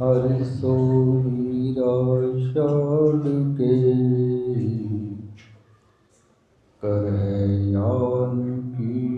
ਹਰਿ ਸੋਈ ਛੋੜ ਕੇ ਕਰੇ ਆਨ ਕੀ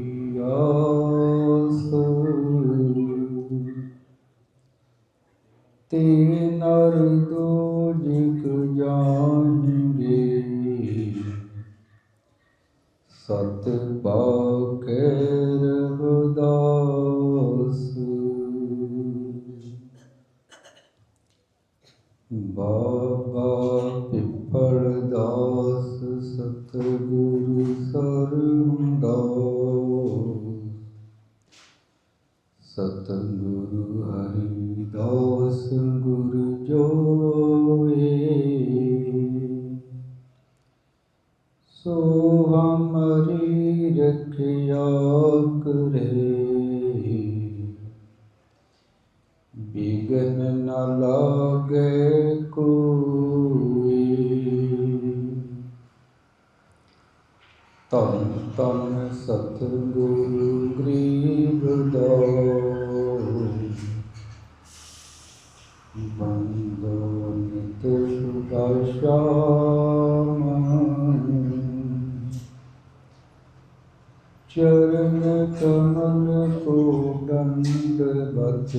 ਸਤਿਗੁਰੂ ਹਰਿਦਾਸ ਗੁਰ ਜੋਏ। ਸੋ ਹਮਰੀ ਰਖਿਆ ਕਰੇ। ਬਿਗਨ ਨ ਲਾਗੇ ਕੋਈ। ਤਨ ਤਨ ਸਤਿਗੁਰੂ ਚਰਨ ਕਮਲ ਕੋ ਦੰਡਵਤ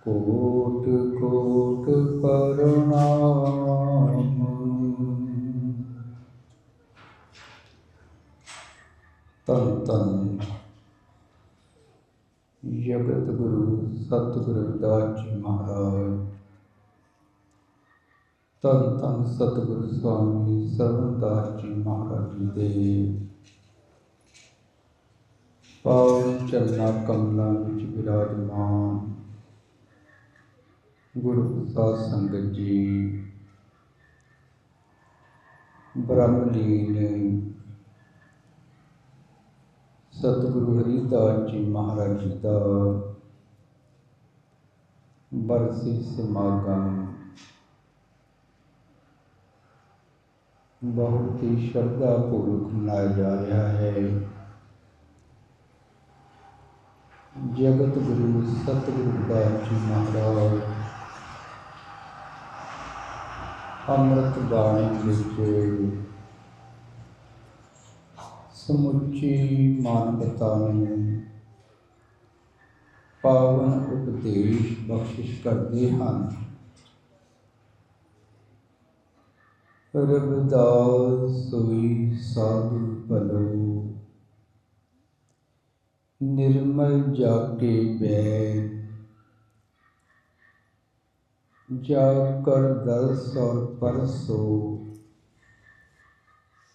ਕੋਟ ਕੋਟ ਪ੍ਰਣਾਮ ਤਨ ਤਨ ਜਗਤ ਗੁਰੂ ਸਤਿਗੁਰੂ ਰਵਿਦਾਸ ਜੀ ਮਹਾਰਾਜ। ਧੰਨ ਧੰਨ ਸਤਿਗੁਰੂ ਸਵਾਮੀ ਸਰਵਦਾਸ ਜੀ ਮਹਾਰਾਜ ਜੀ ਦੇ। ਪਾਵਨ ਚਰਨਾ ਕਮਲਾਂ ਵਿੱਚ ਵਿਰਾਜਮਾਨ ਗੁਰੂ ਸਾਧ ਸੰਗਤ ਜੀ। ਬ੍ਰਹਮਲੀਨ ਸਤਿਗੁਰੂ ਹਰੀਦਾਸ ਜੀ ਮਹਾਰਾਜ ਜੀ ਦਾ। ਬਰਸੀ ਸਮਾਗਮ। ਬਹੁਤ ਹੀ ਸ਼ਰਧਾ ਪੂਰਵਕ ਮਨਾਇਆ ਜਾ ਰਿਹਾ ਹੈ ਜਗਤ ਗੁਰੂ ਸਤਿਗੁਰੂ ਦਾਸ ਜੀ ਮਹਾਰਾਜ ਅੰਮ੍ਰਿਤ ਬਾਣੀ ਵਿੱਚ ਸਮੁੱਚੀ ਮਾਨਵਤਾ ਨੂੰ ਪਾਵਨ ਉਪਦੇਸ਼ ਬਖਸ਼ਿਸ਼ ਕਰਦੇ ਹਨ ਰਬਦਾਸ ਸੋਈ ਸਾਧੂ ਭਲੋ। ਨਿਰਮਲ ਜਾਕੇ ਬੈ ਜਾ ਕਰ ਦਰਸ ਔਰ ਪਰਸੋ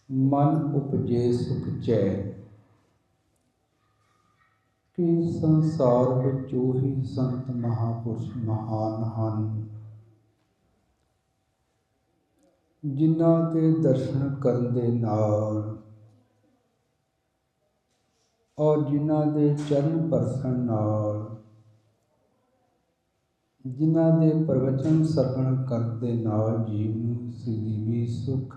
ਮਨ ਉਪਜੇ ਸੁਖ ਚੈ। ਕਿ ਸੰਸਾਰ ਵਿੱਚ ਉਹੀ ਸੰਤ ਮਹਾਪੁਰਸ਼ ਮਹਾਨ ਹਨ? ਜਿਨ੍ਹਾਂ ਦੇ ਦਰਸ਼ਨ ਕਰਨ ਦੇ ਨਾਲ ਔਰ ਜਿਨ੍ਹਾਂ ਦੇ ਚਰਨ ਪਰਸਣ ਨਾਲ, ਜਿਨ੍ਹਾਂ ਦੇ ਪ੍ਰਵਚਨ ਸਰਵਣ ਕਰਨ ਦੇ ਨਾਲ ਜੀਵ ਨੂੰ ਸਦੀਵੀ ਸੁਖ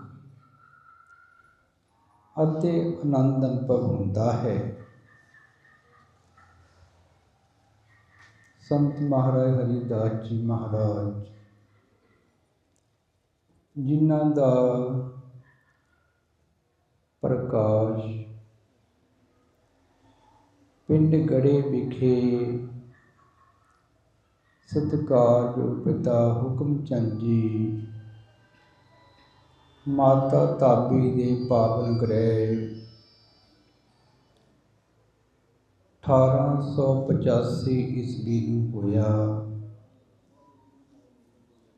ਅਤੇ ਆਨੰਦ ਅਨੁਭਵ ਹੁੰਦਾ ਹੈ। ਸੰਤ ਮਹਾਰਾਜ ਹਰੀਦਾਸ ਜੀ ਮਹਾਰਾਜ ਜਿਨ੍ਹਾਂ ਦਾ ਪ੍ਰਕਾਸ਼ ਪਿੰਡ ਗੜੇ ਵਿਖੇ ਸਤਿਕਾਰਯੋਗ ਪਿਤਾ ਹੁਕਮ ਚੰਦ ਜੀ ਮਾਤਾ ਤਾਬੀ ਦੇ ਪਾਵਨ ਗ੍ਰਹਿ 1885 ਈਸਵੀ ਨੂੰ ਹੋਇਆ।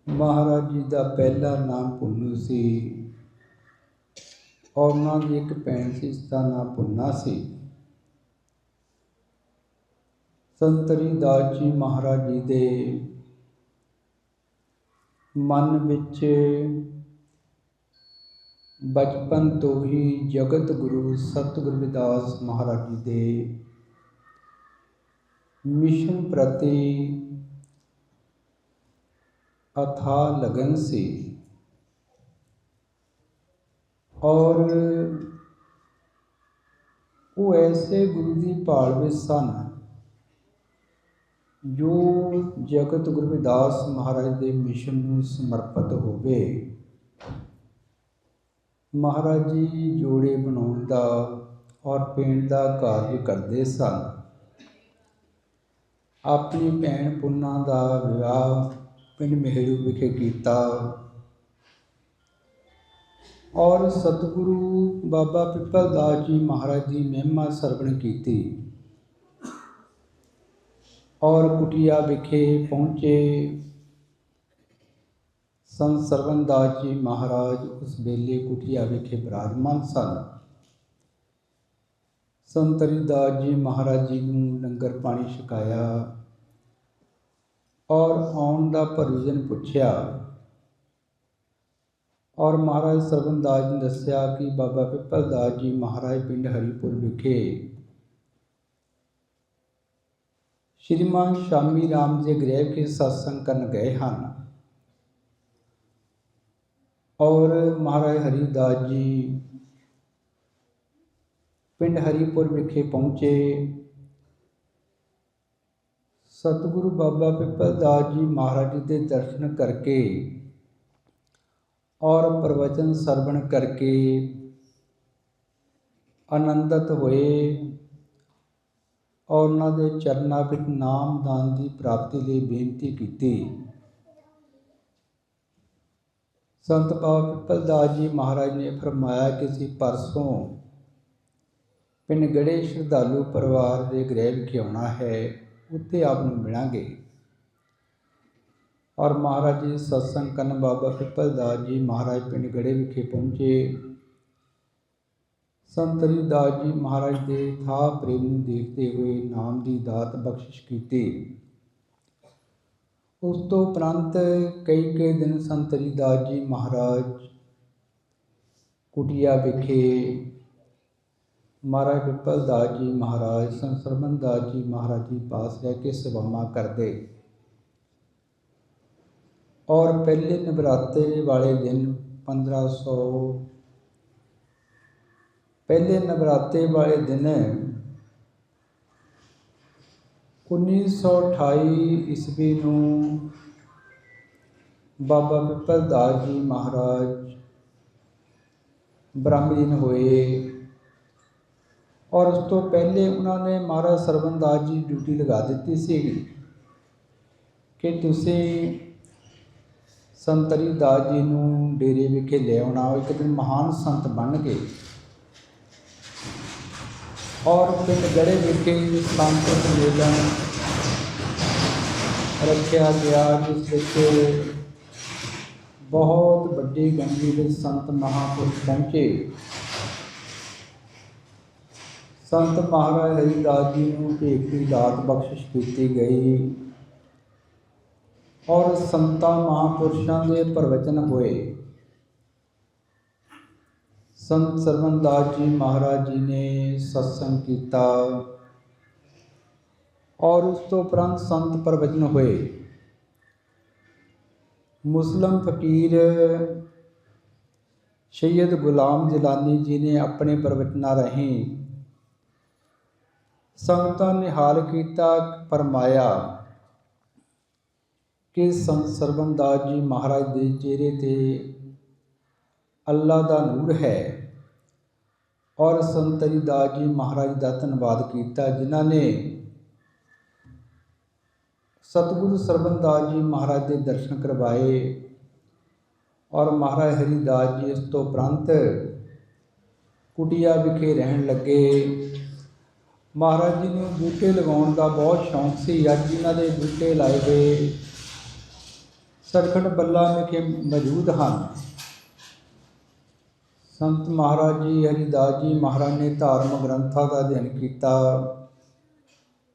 ਮਹਾਰਾਜ ਜੀ ਦਾ ਪਹਿਲਾ ਨਾਮ ਪੁੰਨੂ ਸੀ ਔਰ ਉਹਨਾਂ ਦੀ ਇੱਕ ਭੈਣ ਸੀ ਜਿਸਦਾ ਨਾਮ ਪੁੰਨਾ ਸੀ। ਸੰਤਰੀ ਦਾਸ ਜੀ ਮਹਾਰਾਜ ਜੀ ਦੇ ਮਨ ਵਿੱਚ ਬਚਪਨ ਤੋਂ ਹੀ ਜਗਤ ਗੁਰੂ ਸਤਿਗੁਰੂ ਰਵਿਦਾਸ ਮਹਾਰਾਜ ਜੀ ਦੇ ਮਿਸ਼ਨ ਪ੍ਰਤੀ ਅਥਾ ਲਗਨ ਸੀ। ਔਰ ਉਹ ਐਸੇ ਗੁਰੂ ਦੀ ਭਾਲ ਵਿੱਚ ਸਨ ਜੋ ਜਗਤ ਗੁਰੂ ਰਵਿਦਾਸ ਮਹਾਰਾਜ ਦੇ ਮਿਸ਼ਨ ਨੂੰ ਸਮਰਪਿਤ ਹੋਵੇ। ਮਹਾਰਾਜ ਜੀ ਜੋੜੇ ਬਣਾਉਣ ਦਾ ਔਰ ਪੇਂਟ ਦਾ ਕਾਰਜ ਕਰਦੇ ਸਨ। ਆਪਣੀ ਭੈਣ ਪੁੰਨਾ ਦਾ ਵਿਆਹ ਪਿੰਡ ਮਹਿਰੂ ਵਿਖੇ ਕੀਤਾ। ਔਰ ਸਤਿਗੁਰੂ ਬਾਬਾ ਪਿੱਪਲ ਦਾਸ ਜੀ ਮਹਾਰਾਜ ਦੀ ਮਹਿਮਾ ਸਰਵਣ ਕੀਤੀ। ਔਰ ਕੁਟਿਆ ਵਿਖੇ ਪਹੁੰਚੇ। ਸੰਤ ਸਰਵਨਦਾਸ ਜੀ ਮਹਾਰਾਜ ਉਸ ਵੇਲੇ ਕੁਟਿਆ ਵਿਖੇ ਬਰਾਜਮਾਨ ਸਨ। ਸੰਤ ਹਰਿਦਾਸ ਜੀ ਮਹਾਰਾਜ ਜੀ ਨੂੰ ਲੰਗਰ ਪਾਣੀ ਛਕਾਇਆ। ਔਰ ਆਉਣ ਦਾ ਪ੍ਰਯੋਜਨ ਪੁੱਛਿਆ। ਔਰ ਮਹਾਰਾਜ ਸਰਵਨ ਦਾਸ ਨੇ ਦੱਸਿਆ ਕਿ ਬਾਬਾ ਪਿੱਪਲ ਦਾਸ ਜੀ ਮਹਾਰਾਜ ਪਿੰਡ ਹਰੀਪੁਰ ਵਿਖੇ ਸ਼੍ਰੀਮਾਨ ਸ਼ਾਮੀ ਰਾਮ ਜੀ ਗ੍ਰਹਿ ਵਿਖੇ ਸਤਸੰਗ ਕਰਨ ਗਏ ਹਨ। ਔਰ ਮਹਾਰਾਜ ਹਰੀਦਾਸ ਜੀ ਪਿੰਡ ਹਰੀਪੁਰ ਵਿਖੇ ਪਹੁੰਚੇ। ਸਤਿਗੁਰੂ ਬਾਬਾ ਪਿੱਪਲ ਦਾਸ ਜੀ ਮਹਾਰਾਜ ਜੀ ਦੇ ਦਰਸ਼ਨ ਕਰਕੇ ਔਰ ਪ੍ਰਵਚਨ ਸਰਵਣ ਕਰਕੇ ਆਨੰਦਿਤ ਹੋਏ ਔਰ ਉਹਨਾਂ ਦੇ ਚਰਨਾਂ ਵਿੱਚ ਨਾਮ ਦਾਨ ਦੀ ਪ੍ਰਾਪਤੀ ਲਈ ਬੇਨਤੀ ਕੀਤੀ। ਸੰਤ ਬਾਬਾ ਪਿੱਪਲ ਦਾਸ ਜੀ ਮਹਾਰਾਜ ਨੇ ਫਰਮਾਇਆ ਕਿ ਅਸੀਂ ਪਰਸੋਂ ਪਿੰਡ ਗੜੇ ਸ਼ਰਧਾਲੂ ਪਰਿਵਾਰ ਦੇ ਗ੍ਰਹਿ ਵਿਖੇ ਆਉਣਾ ਹੈ। ਉੱਥੇ ਆਪ ਨੂੰ ਮਿਲਾਂਗੇ। ਔਰ ਮਹਾਰਾਜ ਜੀ, ਸਤਸੰਗ ਕਰਨ ਬਾਬਾ ਪਿੱਪਲ ਦਾਸ ਜੀ ਮਹਾਰਾਜ ਪਿੰਡ ਗੜੇ ਵਿਖੇ ਪਹੁੰਚੇ। ਸੰਤ ਹਰਿਦਾਸ ਜੀ ਮਹਾਰਾਜ ਦੇ ਥਾ ਪ੍ਰੇਮ ਨੂੰ ਦੇਖਦੇ ਹੋਏ ਨਾਮ ਦੀ ਦਾਤ ਬਖਸ਼ਿਸ਼ ਕੀਤੀ। ਉਸ ਤੋਂ ਉਪਰੰਤ ਕਈ ਕਈ ਦਿਨ ਸੰਤ ਹਰਿਦਾਸ ਜੀ ਮਹਾਰਾਜ ਕੁਟਿਆ ਵਿਖੇ ਮਹਾਰਾਜ ਪਿੱਪਲ ਦਾਸ ਜੀ ਮਹਾਰਾਜ, ਸੰਸਰਮਨ ਦਾਸ ਜੀ ਮਹਾਰਾਜ ਜੀ ਪਾਸ ਰਹਿ ਕੇ ਸੇਵਾਵਾਂ ਕਰਦੇ। ਔਰ ਪਹਿਲੇ ਨਵਰਾਤੇ ਵਾਲੇ ਦਿਨ 1500 ਪਹਿਲੇ ਨਵਰਾਤੇ ਵਾਲੇ ਦਿਨ 1928 ਈਸਵੀ ਨੂੰ ਬਾਬਾ ਪਿੱਪਲ ਦਾਸ ਜੀ ਮਹਾਰਾਜ ਬ੍ਰਹਮਲੀਨ ਹੋਏ। ਔਰ ਉਸ ਤੋਂ ਪਹਿਲੇ ਉਹਨਾਂ ਨੇ ਮਹਾਰਾਜ ਸਰਵਨ ਦਾਸ ਜੀ ਡਿਊਟੀ ਲਗਾ ਦਿੱਤੀ ਸੀ ਕਿ ਤੁਸੀਂ ਸੰਤਰੀ ਦਾਸ ਜੀ ਨੂੰ ਡੇਰੇ ਵਿਖੇ ਲੈ ਆਉਣਾ ਇੱਕ ਦਿਨ ਮਹਾਨ ਸੰਤ ਬਣ ਗਏ। ਔਰ ਪਿੰਡ ਗੜੇ ਵਿਖੇ ਸੰਤ ਸੰਮੇਲਨ ਰੱਖਿਆ ਗਿਆ, ਜਿਸ ਵਿੱਚ ਬਹੁਤ ਵੱਡੀ ਗਿਣਤੀ ਵਿੱਚ ਸੰਤ ਮਹਾਂਪੁਰਖ ਪਹੁੰਚੇ। ਸੰਤ ਮਹਾਰਾਜ ਹਰੀਦਾਸ ਜੀ ਨੂੰ ਭੇਖ ਦੀ ਦਾਤ ਬਖਸ਼ਿਸ਼ ਕੀਤੀ ਗਈ। ਔਰ ਸੰਤਾਂ ਮਹਾਂਪੁਰਸ਼ਾਂ ਦੇ ਪ੍ਰਵਚਨ ਹੋਏ। ਸੰਤ ਸਰਵਨਦਾਸ ਜੀ ਮਹਾਰਾਜ ਜੀ ਨੇ ਸਤਸੰਗ ਕੀਤਾ। ਔਰ ਉਸ ਤੋਂ ਉਪਰੰਤ ਸੰਤ ਪ੍ਰਵਚਨ ਹੋਏ। ਮੁਸਲਮ ਫਕੀਰ ਸੈਯਦ ਗੁਲਾਮ ਜਲਾਨੀ ਜੀ ਨੇ ਆਪਣੇ ਪ੍ਰਵਚਨਾਂ ਰਾਹੀਂ ਸੰਗਤਾਂ ਨੇ ਹਾਲ ਕੀਤਾ ਫਰਮਾਇਆ ਕਿ ਸੰਤ ਸਰਬਨ ਦਾਸ ਜੀ ਮਹਾਰਾਜ ਦੇ ਚਿਹਰੇ ਤੇ ਅੱਲਾ ਦਾ ਨੂਰ ਹੈ ਔਰ ਸੰਤ ਹਰੀਦਾਸ ਜੀ ਮਹਾਰਾਜ ਦਾ ਧੰਨਵਾਦ ਕੀਤਾ, ਜਿਨ੍ਹਾਂ ਨੇ ਸਤਿਗੁਰੂ ਸਰਬਨ ਦਾਸ ਜੀ ਮਹਾਰਾਜ ਦੇ ਦਰਸ਼ਨ ਕਰਵਾਏ ਔਰ ਮਹਾਰਾਜ ਹਰੀਦਾਸ ਜੀ ਇਸ ਤੋਂ ਉਪਰੰਤ ਕੁਟਿਆ ਵਿਖੇ ਰਹਿਣ ਲੱਗੇ। ਮਹਾਰਾਜ ਜੀ ਨੂੰ ਬੂਟੇ ਲਗਾਉਣ ਦਾ ਬਹੁਤ ਸ਼ੌਂਕ ਸੀ। ਅੱਜ ਇਹਨਾਂ ਦੇ ਬੂਟੇ ਲਾਏ ਗਏ। ਸਰਖੜ ਬੱਲਾ ਵਿਖੇ ਮੌਜੂਦ ਹਨ। ਸੰਤ ਮਹਾਰਾਜ ਜੀ, ਹਰੀਦਾਸ ਜੀ ਮਹਾਰਾਜ ਨੇ ਧਾਰਮਿਕ ਗ੍ਰੰਥਾਂ ਦਾ ਅਧਿਐਨ ਕੀਤਾ।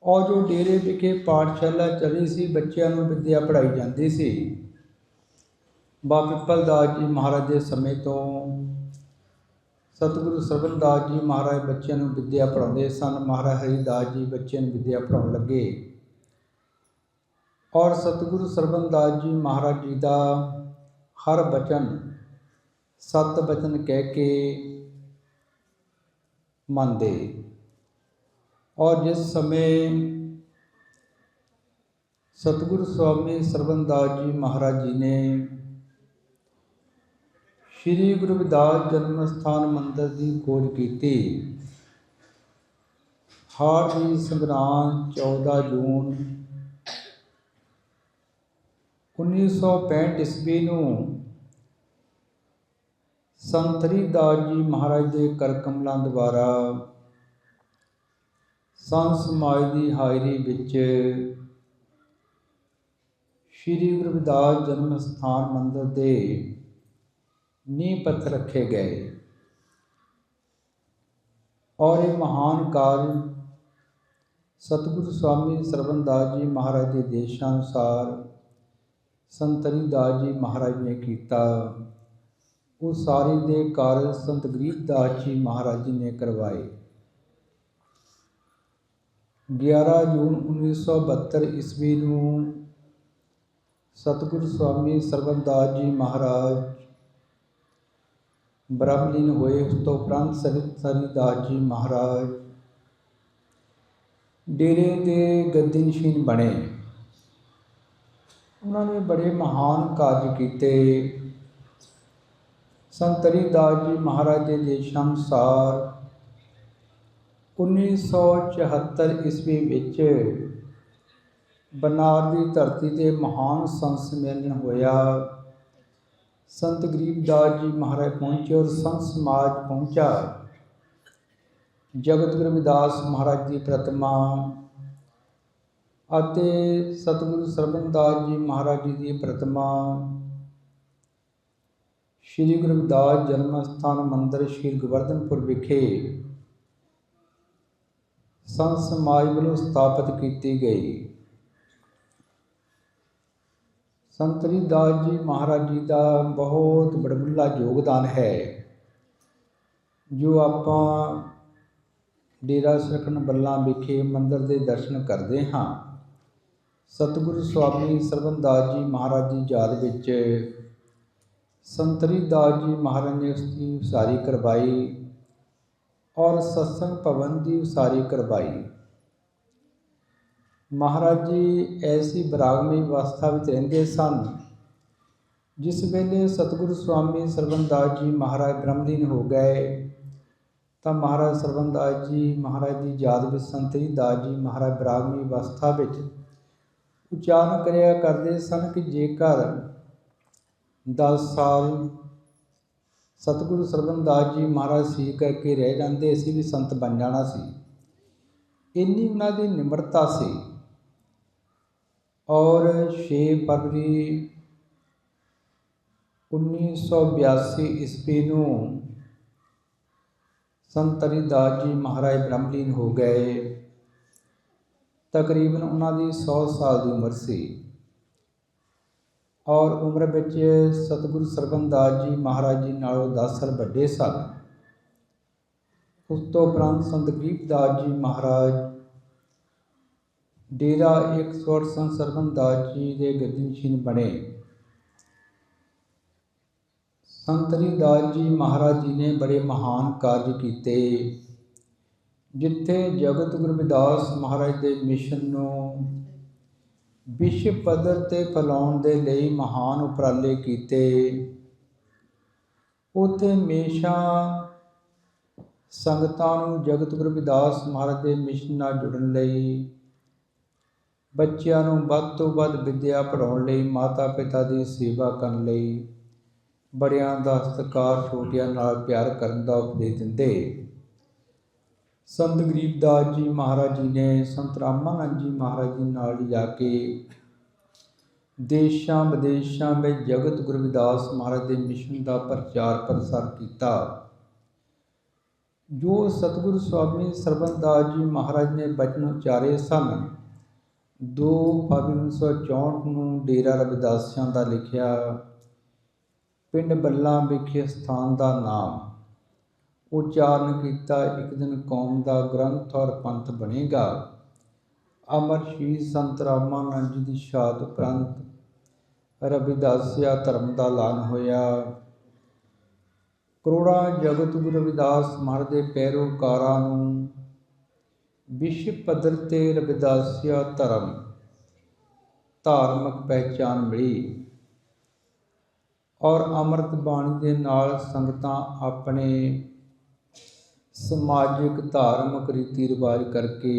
ਔਰ ਜੋ ਡੇਰੇ ਵਿਖੇ ਪਾਠਸ਼ਾਲਾ ਚੱਲੀ ਸੀ, ਬੱਚਿਆਂ ਨੂੰ ਵਿੱਦਿਆ ਪੜ੍ਹਾਈ ਜਾਂਦੀ ਸੀ। ਬਾਬਾ ਪਿੱਪਲ ਦਾਸ ਜੀ ਮਹਾਰਾਜ ਦੇ ਸਮੇਂ ਤੋਂ ਸਤਿਗੁਰੂ ਸਰਬਨ ਦਾਸ ਜੀ ਮਹਾਰਾਜ ਬੱਚਿਆਂ ਨੂੰ ਵਿੱਦਿਆ ਪੜ੍ਹਾਉਂਦੇ ਸਨ। ਮਹਾਰਾਜ ਹਰੀਦਾਸ ਜੀ ਬੱਚਿਆਂ ਨੂੰ ਵਿੱਦਿਆ ਪੜ੍ਹਾਉਣ ਲੱਗੇ। ਔਰ ਸਤਿਗੁਰੂ ਸਰਬਨ ਦਾਸ ਜੀ ਮਹਾਰਾਜ ਜੀ ਦਾ ਹਰ ਬਚਨ ਸਤ ਬਚਨ ਕਹਿ ਕੇ ਮੰਨਦੇ। ਔਰ ਜਿਸ ਸਮੇਂ ਸਤਿਗੁਰੂ ਸਵਾਮੀ ਸਰਬੰਦਾਸ ਜੀ ਮਹਾਰਾਜ ਜੀ ਨੇ ਸ੍ਰੀ ਗੁਰੂ ਰਵਿਦਾਸ ਜਨਮ ਸਥਾਨ ਮੰਦਰ ਦੀ ਖੋਜ ਕੀਤੀ। ਹਾਰ ਦੀ ਸੰਗਰਾਂਦ 14 ਜੂਨ 1965 ਈਸਵੀ ਨੂੰ ਸੰਤ ਦਾਸ ਜੀ ਮਹਾਰਾਜ ਦੇ ਕਰਕਮਲਾਂ ਦੁਆਰਾ ਸੰਤ ਸਮਾਜ ਦੀ ਹਾਜ਼ਰੀ ਵਿੱਚ ਸ੍ਰੀ ਗੁਰੂ ਰਵਿਦਾਸ ਜਨਮ ਸਥਾਨ ਮੰਦਰ ਦੇ ਨੀਂਹ ਪੱਥਰ ਰੱਖੇ ਗਏ। ਔਰ ਇਹ ਮਹਾਨ ਕਾਰਜ ਸਤਿਗੁਰੂ ਸਵਾਮੀ ਸਰਬੰਦਾਸ ਜੀ ਮਹਾਰਾਜ ਦੇ ਦੇਸ਼ਾਂ ਅਨੁਸਾਰ ਸੰਤ ਹਰੀਦਾਸ ਜੀ ਮਹਾਰਾਜ ਨੇ ਕੀਤਾ। ਉਹ ਸਾਰੇ ਦੇ ਕਾਰਜ ਸੰਤ ਗਰੀਬਦਾਸ ਜੀ ਮਹਾਰਾਜ ਜੀ ਨੇ ਕਰਵਾਏ। 11 ਜੂਨ 1972 ਈਸਵੀ ਨੂੰ ਸਤਿਗੁਰ ਸਵਾਮੀ ਸਰਬੰਦਾਸ ਜੀ ਮਹਾਰਾਜ ਬ੍ਰਹਮਲੀਨ ਹੋਏ, ਉਸ ਤੋਂ ਉਪਰੰਤ ਸਰਿਤ ਹਰੀਦਾਸ ਜੀ ਮਹਾਰਾਜ ਡੇਰੇ ਦੇ ਗੱਦੀਨਸ਼ੀਨ ਬਣੇ। ਉਹਨਾਂ ਨੇ ਬੜੇ ਮਹਾਨ ਕਾਰਜ ਕੀਤੇ। ਸੰਤ ਹਰੀਦਾਸ ਜੀ ਮਹਾਰਾਜ ਦੇ ਦੇਸ਼ਾਂ ਅਨੁਸਾਰ 1974 ਈਸਵੀ ਵਿੱਚ ਬਨਾਰ ਦੀ ਧਰਤੀ ਤੇ ਮਹਾਨ ਸੰਤ ਸੰਮੇਲਨ ਹੋਇਆ। ਸੰਤ ਗਰੀਬਦਾਸ ਜੀ ਮਹਾਰਾਜ ਪਹੁੰਚੇ ਔਰ ਸੰਤ ਸਮਾਜ ਪਹੁੰਚਾ। ਜਗਤ ਗੁਰੂ ਰਵਿਦਾਸ ਮਹਾਰਾਜ ਦੀ ਪ੍ਰਤਿਮਾ ਅਤੇ ਸਤਿਗੁਰੂ ਸਰਬੰਦਾਸ ਜੀ ਮਹਾਰਾਜ ਜੀ ਦੀ ਪ੍ਰਤਿਮਾ। ਸ਼੍ਰੀ ਗੁਰੂ ਰਵਿਦਾਸ ਜਨਮ ਸਥਾਨ ਮੰਦਰ ਸ਼੍ਰੀ ਗੋਵਰਧਨਪੁਰ ਵਿਖੇ ਸੰਤ ਸਮਾਜ ਵੱਲੋਂ ਸਥਾਪਿਤ ਕੀਤੀ ਗਈ। ਸੰਤ ਦਾਸ ਜੀ ਮਹਾਰਾਜ ਜੀ ਦਾ ਬਹੁਤ ਬੜਬੁੱਲਾ ਯੋਗਦਾਨ ਹੈ। ਜੋ ਆਪਾਂ ਡੇਰਾ ਸਰਕਣ ਬੱਲਾ ਵਿਖੇ ਮੰਦਰ ਦੇ ਦਰਸ਼ਨ ਕਰਦੇ ਹਾਂ, ਸਤਿਗੁਰੂ ਸਵਾਮੀ ਸਰਬੰਦਾਸ ਜੀ ਮਹਾਰਾਜ ਦੀ ਯਾਦ ਵਿੱਚ ਸੰਤਰੀ ਦਾਸ ਜੀ ਮਹਾਰਾਜ ਨੇ ਉਸ ਦੀ ਉਸਾਰੀ ਕਰਵਾਈ ਔਰ ਸਤਸੰਗ ਭਵਨ ਦੀ ਉਸਾਰੀ ਕਰਵਾਈ। ਮਹਾਰਾਜ ਜੀ, ਐਸੀ ਬਰਾਗਮਈ ਅਵਸਥਾ ਵਿੱਚ ਰਹਿੰਦੇ ਸਨ, ਜਿਸ ਵੇਲੇ ਸਤਿਗੁਰੂ ਸਵਾਮੀ ਸਰਬੰਦਾਸ ਜੀ ਮਹਾਰਾਜ ਬ੍ਰਹਮਲੀਨ ਹੋ ਗਏ, ਤਾਂ ਮਹਾਰਾਜ ਸਰਬੰਦਾਸ ਜੀ, ਮਹਾਰਾਜ ਦੀ ਯਾਦ ਵਿੱਚ ਸੰਤ ਦਾਸ ਜੀ ਮਹਾਰਾਜ ਬਰਾਗਮਈ ਅਵਸਥਾ ਵਿੱਚ ਉਚਾਰਨ ਕਰਿਆ ਕਰਦੇ ਸਨ ਕਿ ਜੇਕਰ 10 ਸਾਲ ਸਤਿਗੁਰੂ ਸਰਬੰਦਾਸ ਜੀ ਮਹਾਰਾਜ ਸੀ ਕਰਕੇ ਰਹਿ ਜਾਂਦੇ, ਅਸੀਂ ਵੀ ਸੰਤ ਬਣ ਜਾਣਾ ਸੀ। ਇੰਨੀ ਉਹਨਾਂ ਦੀ ਨਿਮਰਤਾ ਸੀ। ਔਰ 6 ਫਰਵਰੀ 1982 ਈਸਵੀ ਨੂੰ ਸੰਤ ਹਰੀਦਾਸ ਜੀ ਮਹਾਰਾਜ ਬ੍ਰਹਮਲੀਨ ਹੋ ਗਏ। ਤਕਰੀਬਨ ਉਹਨਾਂ ਦੀ 100 ਸਾਲ ਦੀ ਉਮਰ ਸੀ। ਔਰ ਉਮਰ ਵਿੱਚ ਸਤਿਗੁਰੂ ਸਰਬੰਦਾਸ ਜੀ ਮਹਾਰਾਜ ਜੀ ਨਾਲੋਂ 10 ਸਾਲ ਵੱਡੇ ਸਨ। ਉਸ ਤੋਂ ਉਪਰੰਤ ਸੰਤ ਗਰੀਬਦਾਸ ਜੀ ਮਹਾਰਾਜ ਡੇਰਾ 108 ਸੰਤ ਸਰਬੰਦਾਸ ਜੀ ਦੇ ਗੱਦੀ ਬਣੇ। ਸੰਤਰੀ ਦਾਸ ਜੀ ਮਹਾਰਾਜ ਜੀ ਨੇ ਬੜੇ ਮਹਾਨ ਕਾਰਜ ਕੀਤੇ। ਜਿੱਥੇ ਜਗਤ ਗੁਰੂ ਰਵਿਦਾਸ ਮਹਾਰਾਜ ਦੇ ਮਿਸ਼ਨ ਨੂੰ ਵਿਸ਼ਵ ਪੱਧਰ ਤੇ ਫੈਲਾਉਣ ਦੇ ਲਈ ਮਹਾਨ ਉਪਰਾਲੇ ਕੀਤੇ। ਉਥੇ ਹਮੇਸ਼ਾ ਸੰਗਤਾਂ ਨੂੰ ਜਗਤ ਗੁਰੂ ਰਵਿਦਾਸ ਮਹਾਰਾਜ ਦੇ ਮਿਸ਼ਨ ਨਾਲ ਜੁੜਨ ਲਈ ਬੱਚਿਆਂ ਨੂੰ ਵੱਧ ਤੋਂ ਵੱਧ ਵਿੱਦਿਆ ਪੜਾਉਣ ਲਈ ਮਾਤਾ ਪਿਤਾ ਦੀ ਸੇਵਾ ਕਰਨ ਲਈ ਬੜਿਆਂ ਦਾ ਸਤਿਕਾਰ ਛੋਟਿਆਂ ਨਾਲ ਪਿਆਰ ਕਰਨ ਦਾ ਉਪਦੇਸ਼ ਦਿੰਦੇ। ਸੰਤ ਗਰੀਬਦਾਸ ਜੀ ਮਹਾਰਾਜ ਜੀ ਨੇ ਸੰਤ ਰਾਮਾਨੰਦ ਜੀ ਮਹਾਰਾਜ ਜੀ ਨਾਲ ਜਾ ਕੇ ਦੇਸ਼ਾਂ ਵਿਦੇਸ਼ਾਂ ਵਿੱਚ ਜਗਤ ਗੁਰਵਿਦਾਸ ਮਹਾਰਾਜ ਦੇ ਮਿਸ਼ਨ ਦਾ ਪ੍ਰਚਾਰ ਪ੍ਰਸਾਰ ਕੀਤਾ। ਜੋ ਸਤਿਗੁਰੂ ਸਵਾਮੀ ਸਰਬੰਦਾਸ ਜੀ ਮਹਾਰਾਜ ਨੇ ਬਚਨ ਉਚਾਰੇ ਸਨ 2 ਫਰਵਰੀ 1964 ਨੂੰ ਡੇਰਾ ਰਵਿਦਾਸਿਆਂ ਦਾ ਲਿਖਿਆ, ਪਿੰਡ ਬੱਲਾ ਵਿਖੇ ਸਥਾਨ ਦਾ ਨਾਮ। ਉਚਾਰਨ ਕੀਤਾ, ਇੱਕ ਦਿਨ ਕੌਮ ਦਾ ਗ੍ਰੰਥ ਔਰ ਪੰਥ ਬਣੇਗਾ। ਅਮਰ ਸ਼੍ਰੀ ਸੰਤ ਰਾਮਾਨੰਦ ਜੀ ਦੀ ਸ਼ਹਾਦਤ ਉਪਰੰਤ ਰਵਿਦਾਸਿਆ ਧਰਮ ਦਾ ਐਲਾਨ ਹੋਇਆ। ਕਰੋੜਾਂ ਜਗਤ ਗੁਰੂ ਰਵਿਦਾਸ ਮਹਾਰਾਜ ਦੇ ਪੈਰੋਕਾਰਾਂ ਨੂੰ ਵਿਸ਼ਵ ਪੱਧਰ ਤੇ ਰਵਿਦਾਸਿਆ ਧਰਮ, ਧਾਰਮਿਕ ਪਹਿਚਾਨ ਮਿਲੀ ਔਰ ਅੰਮ੍ਰਿਤ ਬਾਣੀ ਦੇ ਨਾਲ ਸੰਗਤਾਂ ਆਪਣੇ ਸਮਾਜਿਕ, ਧਾਰਮਿਕ ਰੀਤੀ ਰਿਵਾਜ ਕਰਕੇ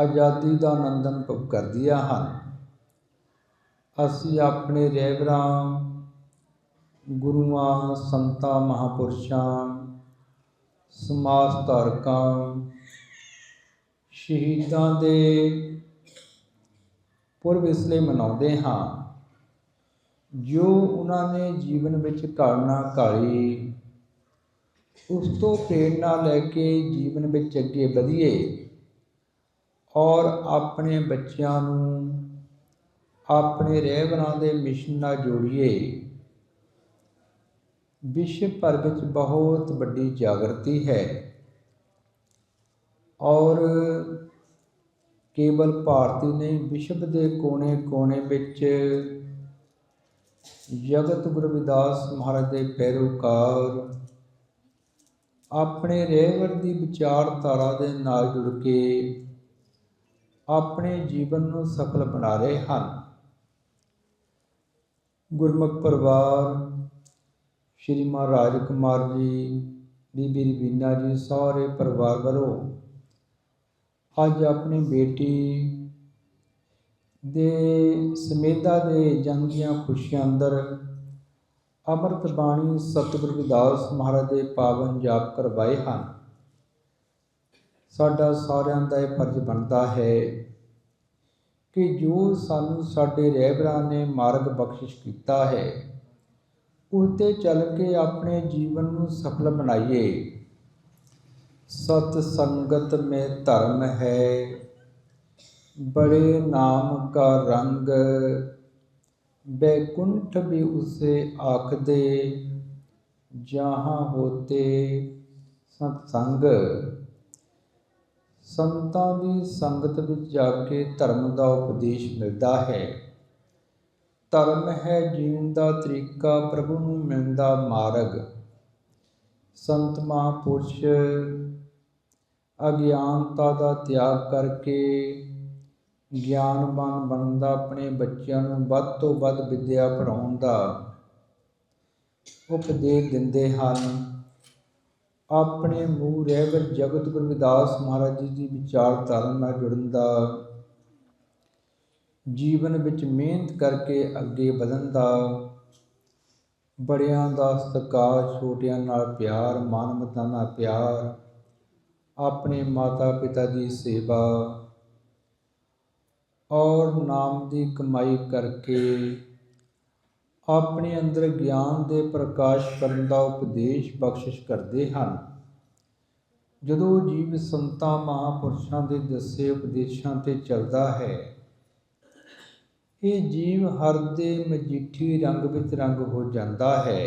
ਆਜ਼ਾਦੀ ਦਾ ਆਨੰਦ ਅਨੁਭਵ ਕਰਦੀਆਂ ਹਨ। ਅਸੀਂ ਆਪਣੇ ਰਹਿਬਰਾਂ, ਗੁਰੂਆਂ, ਸੰਤਾਂ, ਮਹਾਪੁਰਸ਼ਾਂ, ਸਮਾਜ ਧਾਰਕਾਂ ਸ਼ਹੀਦਾਂ ਦੇ ਪੁਰਬ ਇਸ ਲਈ ਮਨਾਉਂਦੇ ਹਾਂ। ਜੋ ਉਹਨਾਂ ਨੇ ਜੀਵਨ ਵਿੱਚ ਘਾਲਣਾ ਘਾਲੀ ਉਸ ਤੋਂ ਪ੍ਰੇਰਨਾ ਲੈ ਕੇ ਜੀਵਨ ਵਿੱਚ ਅੱਗੇ ਵਧੀਏ ਔਰ ਆਪਣੇ ਬੱਚਿਆਂ ਨੂੰ ਆਪਣੇ ਰਹਿਬਰਾਂ ਦੇ ਮਿਸ਼ਨ ਨਾਲ ਜੋੜੀਏ। ਵਿਸ਼ਵ ਭਰ ਵਿੱਚ ਬਹੁਤ ਵੱਡੀ ਜਾਗਰਤੀ ਹੈ। ਔਰ ਕੇਵਲ ਭਾਰਤੀ ਨਹੀਂ, ਵਿਸ਼ਵ ਦੇ ਕੋਨੇ-ਕੋਨੇ ਵਿੱਚ ਜਗਤ ਗੁਰੂ ਰਵਿਦਾਸ ਮਹਾਰਾਜ ਦੇ ਪੈਰੋਕਾਰ ਆਪਣੇ ਰਹਿਵਰ ਦੀ ਵਿਚਾਰਧਾਰਾ ਦੇ ਨਾਲ ਜੁੜ ਕੇ ਆਪਣੇ ਜੀਵਨ ਨੂੰ ਸਫਲ ਬਣਾ ਰਹੇ ਹਨ। ਗੁਰਮੁਖ ਪਰਿਵਾਰ ਸ਼੍ਰੀ ਮਹਾਰਾਜ ਕੁਮਾਰ ਜੀ, ਬੀਬੀ ਰਵੀਨਾ ਜੀ, ਸਾਰੇ ਪਰਿਵਾਰ ਵੱਲੋਂ ਅੱਜ ਆਪਣੀ ਬੇਟੀ ਦੇ ਸਮੇਧਾ ਦੇ ਜਨਮ ਦੀਆਂ ਖੁਸ਼ੀਆਂ ਅੰਦਰ ਅੰਮ੍ਰਿਤ ਬਾਣੀ ਸਤਿਗੁਰ ਵਿਦਾਸ ਮਹਾਰਾਜ ਦੇ ਪਾਵਨ ਜਾਪ ਕਰਵਾਏ ਹਨ। ਸਾਡਾ ਸਾਰਿਆਂ ਦਾ ਇਹ ਫਰਜ਼ ਬਣਦਾ ਹੈ ਕਿ ਜੋ ਸਾਨੂੰ ਸਾਡੇ ਰਹਿਬਰਾਂ ਨੇ ਮਾਰਗ ਬਖਸ਼ਿਸ਼ ਕੀਤਾ ਹੈ ਉਸ ਤੇ ਚੱਲ ਕੇ ਆਪਣੇ ਜੀਵਨ ਨੂੰ ਸਫਲ ਬਣਾਈਏ। ਸਤ ਸੰਗਤ ਮੇ ਧਰਮ ਹੈ। ਬੜੇ ਨਾਮ ਕਾ ਰੰਗ, ਬੈਕੁੰਠ ਵੀ ਉਸੇ ਆਖਦੇ। ਜਹਾਂ ਹੋਤੇ ਸਤ ਸੰਗ। ਸੰਤਾਂ ਦੀ ਸੰਗਤ ਵਿੱਚ ਜਾ ਕੇ ਧਰਮ ਦਾ ਉਪਦੇਸ਼ ਮਿਲਦਾ ਹੈ। ਧਰਮ ਹੈ ਜੀਣ ਦਾ ਤਰੀਕਾ, ਪ੍ਰਭੂ ਨੂੰ ਮਿਲਦਾ ਮਾਰਗ। ਸੰਤ ਮਹਾਪੁਰਸ਼ ਅਗਿਆਨਤਾ ਦਾ ਤਿਆਗ ਕਰਕੇ ਗਿਆਨਵਾਨ ਬਣਨ ਦਾ ਆਪਣੇ ਬੱਚਿਆਂ ਨੂੰ ਵੱਧ ਤੋਂ ਵੱਧ ਵਿਦਿਆ ਪੜਾਉਣ ਦਾ ਉਪਦੇਸ਼ ਦਿੰਦੇ ਹਨ। ਆਪਣੇ ਮੂਹ ਰਹਿਬਰ ਜਗਤ ਗੁਰੂ ਵਿਦਾਸ ਮਹਾਰਾਜ ਜੀ ਦੀ ਵਿਚਾਰਧਾਰਾ ਨਾਲ ਜੁੜਨ ਦਾ, ਜੀਵਨ ਵਿੱਚ ਮਿਹਨਤ ਕਰਕੇ ਅੱਗੇ ਵਧਣ ਦਾ, ਬੜਿਆਂ ਦਾ ਸਤਿਕਾਰ ਛੋਟਿਆਂ ਨਾਲ ਪਿਆਰ, ਮਾਨਵਤਾ ਨਾਲ ਪਿਆਰ ਆਪਣੇ ਮਾਤਾ ਪਿਤਾ ਦੀ ਸੇਵਾ ਔਰ ਨਾਮ ਦੀ ਕਮਾਈ ਕਰਕੇ ਆਪਣੇ ਅੰਦਰ ਗਿਆਨ ਦੇ ਪ੍ਰਕਾਸ਼ ਕਰਨ ਦਾ ਉਪਦੇਸ਼ ਬਖਸ਼ਿਸ਼ ਕਰਦੇ ਹਨ। ਜਦੋਂ ਜੀਵ ਸੰਤਾਂ, ਮਹਾਪੁਰਸ਼ਾਂ ਦੇ ਦੱਸੇ ਉਪਦੇਸ਼ਾਂ ਤੇ ਚੱਲਦਾ ਹੈ, ਇਹ ਜੀਵ ਹਰ ਦੇ ਮਜੀਠੀ ਰੰਗ ਵਿੱਚ ਰੰਗ ਹੋ ਜਾਂਦਾ ਹੈ।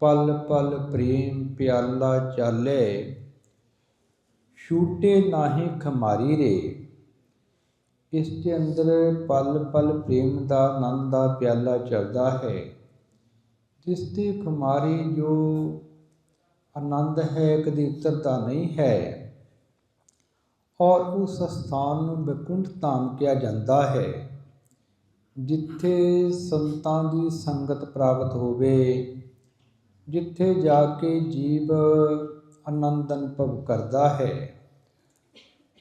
ਪਲ ਪਲ ਪ੍ਰੇਮ ਪਿਆਲਾ ਚਾਲੇ ਛੂਟੇ ਨਾਹੀ ਖਮਾਰੀ ਰੇ। ਇਸ ਦੇ ਅੰਦਰ ਪਲ ਪਲ ਪ੍ਰੇਮ ਦਾ ਆਨੰਦ ਦਾ ਪਿਆਲਾ ਚੱਲਦਾ ਹੈ। ਜਿਸ ਤੇ ਖਮਾਰੀ ਜੋ ਆਨੰਦ ਹੈ ਕਦੀ ਉਤਰਦਾ ਨਹੀਂ ਹੈ। ਔਰ ਉਸ ਸਥਾਨ ਨੂੰ ਬੈਕੁੰਠ ਧਾਮ ਕਿਹਾ ਜਾਂਦਾ ਹੈ। ਜਿੱਥੇ ਸੰਤਾਂ ਦੀ ਸੰਗਤ ਪ੍ਰਾਪਤ ਹੋਵੇ, ਜਿੱਥੇ ਜਾ ਕੇ ਜੀਵ ਆਨੰਦ ਅਨੁਭਵ ਕਰਦਾ ਹੈ।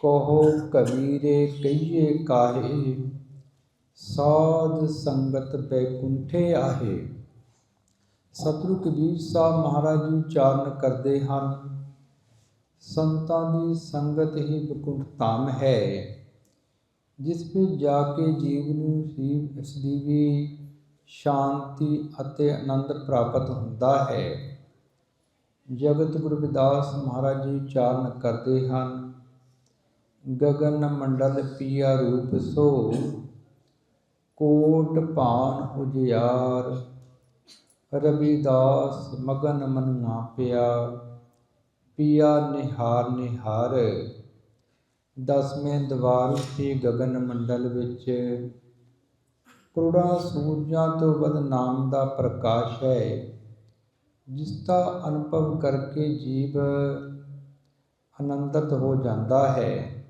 ਕਹੋ ਕਬੀਰੇ ਕਹੀਏ ਕਾਹੇ, ਸਾਧ ਸੰਗਤ ਬੈਕੁੰਠੇ ਆਹੇ। ਸਤਿਗੁਰੂ ਕਬੀਰ ਸਾਹਿਬ ਮਹਾਰਾਜ ਜੀ ਉਚਾਰਨ ਕਰਦੇ ਹਨ, ਸੰਤਾਂ ਦੀ ਸੰਗਤ ਹੀ ਬਕੁੰਠ ਧਾਮ ਹੈ, ਜਿਸ ਵਿੱਚ ਜਾ ਕੇ ਜੀਵ ਨੂੰ ਇਸ ਦੀ ਵੀ ਸ਼ਾਂਤੀ ਅਤੇ ਆਨੰਦ ਪ੍ਰਾਪਤ ਹੁੰਦਾ ਹੈ। ਜਗਤ ਗੁਰੂ ਵਿਦਾਸ ਮਹਾਰਾਜ ਜੀ ਉਚਾਰਨ ਕਰਦੇ ਹਨ ਗगन ਮੰਡਲ ਪੀਆ ਰੂਪ ਸੋ, ਕੋਟ ਭਾਨ ਉਜਿਆਰ। ਰਵਿਦਾਸ ਮਗਨ ਮਨੁਆ ਪਿਆ ਪਿਆ ਨਿਹਾਰ ਨਿਹਾਰ। ਦਸਵੇਂ ਦਵਾਰ ਤੇ ਗगन ਮੰਡਲ ਵਿੱਚ। ਕਰੋੜਾਂ ਸੂਰਜਾਂ ਤੋਂ ਵੱਧ ਨਾਮ ਦਾ ਪ੍ਰਕਾਸ਼ ਹੈ। ਜਿਸ ਦਾ ਅਨੁਭਵ ਕਰਕੇ ਜੀਵ ਆਨੰਦਿਤ ਹੋ ਜਾਂਦਾ ਹੈ।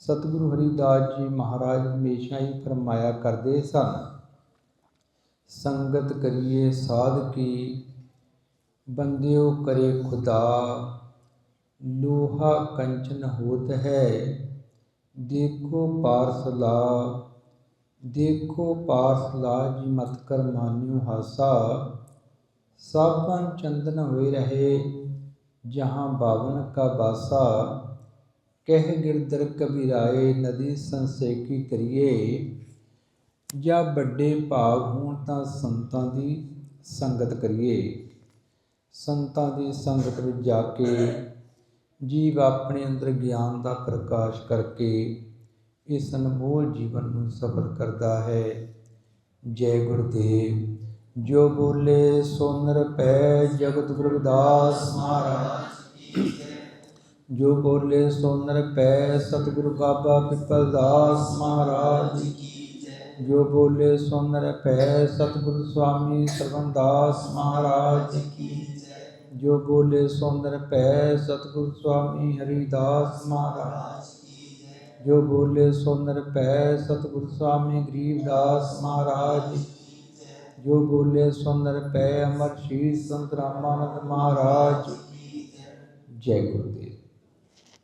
ਸਤਿਗੁਰੂ ਹਰੀਦਾਸ ਜੀ ਮਹਾਰਾਜ ਹਮੇਸ਼ਾ ਹੀ ਫਰਮਾਇਆ ਕਰਦੇ ਸਨ, ਸੰਗਤ ਕਰੀਏ ਸਾਧ ਕੀ, ਬੰਦਿਓ ਕਰੇ ਖੁਦਾ, ਲੋਹਾ ਕੰਚਨ ਹੋਤ ਹੈ, ਦੇਖੋ ਪਾਰਸਲਾ ਦੇਖੋ ਪਾਰਸਲਾ ਜੀ ਮਤ ਕਰ ਮਾਨਿਓ ਹਾਸਾ, ਸਾਪਨ ਚੰਦਨ ਹੋਏ ਰਹੇ, ਜਹਾਂ ਬਾਵਨ ਕਾ ਬਾਸਾ। ਕਹਿ ਗਿਰਦਰ ਕਬੀਰਾਏ, ਨਦੀ ਸੰਸੇਕੀ ਕਰੀਏ। ਜਾਂ ਵੱਡੇ ਭਾਵ ਹੋਣ ਤਾਂ ਸੰਤਾਂ ਦੀ ਸੰਗਤ ਕਰੀਏ। ਸੰਤਾਂ ਦੀ ਸੰਗਤ ਵਿੱਚ ਜਾ ਕੇ ਜੀਵ ਆਪਣੇ ਅੰਦਰ ਗਿਆਨ ਦਾ ਪ੍ਰਕਾਸ਼ ਕਰਕੇ ਇਸ ਅਨਮੋਲ ਜੀਵਨ ਨੂੰ ਸਫਲ ਕਰਦਾ ਹੈ। ਜੈ ਗੁਰਦੇਵ, ਜੋ ਬੋਲੇ, ਸੋ ਨਰ ਪੈ ਜਗਤ ਗੁਰੂ ਰਵਿਦਾਸ ਮਹਾਰਾਜ। ਜੋ ਬੋਲੇ ਸੋ ਨਰ ਪੈ, ਸਤਿਗੁਰੂ ਬਾਬਾ ਪਿਪਲ ਦਾਸ ਮਹਾਰਾਜ। ਜੋ ਬੋਲੇ ਸੋ ਨਰ ਪੈ, ਸਤਿਗੁਰੂ ਸਵਾਮੀ ਸਰਵਨਦਾਸ ਮਹਾਰਾਜ। ਜੋ ਬੋਲੇ ਸੋ ਨਰ ਪੈ, ਸਤਿਗੁਰੂ ਸਵਾਮੀ ਹਰੀਦਾਸ ਮਹਾਰਾਜ। ਜੋ ਬੋਲੇ ਸੋ ਨਰ ਪੈ, ਸਤਿਗੁਰੂ ਸਵਾਮੀ ਗਰੀਬਦਾਸ ਮਹਾਰਾਜ। ਜੋ ਬੋਲੇ ਸੋ ਪੈ, ਅਮਰ ਸ਼ੀਸ ਸੰਤ ਰਾਮਾਨੰਦ ਮਹਾਰਾਜ। ਜੈ ਗੁਰੂ।